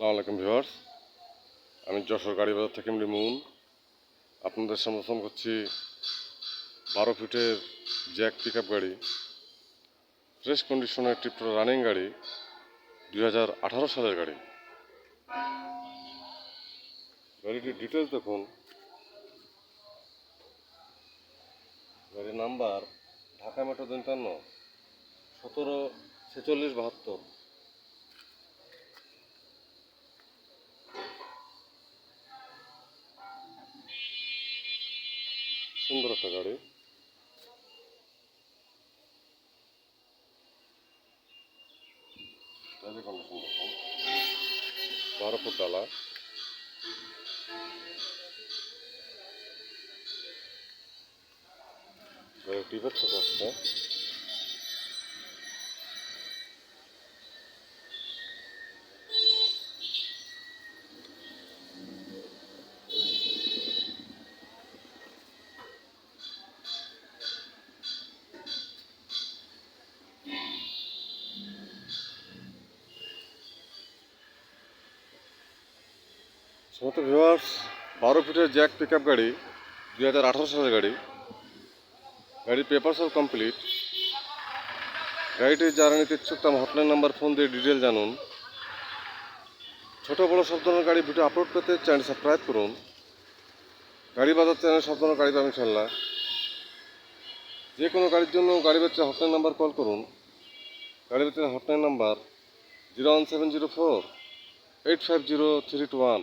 আসসালামু আলাইকুম ভিউয়ার্স। আমি যশোর গাড়ি বাজার থেকে মুন। আপনাদের সমর্থন করছি বারো ফিটের জ্যাক পিক গাড়ি ফ্রেশ কন্ডিশনের পুরো রানিং গাড়ি, দুই হাজার আঠারো সালের গাড়ি। গাড়িটির ডিটেলস দেখুন। গাড়ির নাম্বার ঢাকা মেট্রো তিনটান্ন, সতেরো ছেচল্লিশ বাহাত্তর। সুন্দর একটা গাড়ি। বারো ফুট ডালা। টিপের সাথে আসছে সমস্ত ভিউয়ার্স বারো ফিটের জ্যাক পিক গাড়ি, দুই হাজার আঠারো সালের গাড়ি। গাড়ির পেপার সব কমপ্লিট গাড়িটি যারা নিতে ইচ্ছুক তার হটলাইন নাম্বার ফোন দিয়ে ডিটেল জানুন। ছোটো বড়ো সব ধরনের গাড়ি ভিডিও আপলোড পেতে চ্যানেল সাবস্ক্রাইব করুন। গাড়ি বাজার চ্যানেল সব ধরনের গাড়ি পাবেন ইনশাল্লাহ যে কোনো গাড়ির জন্য গাড়ি বেচে হটলাইন নাম্বার কল করুন। গাড়ি বেচে hotline number zero one seven zero four eight five zero three two one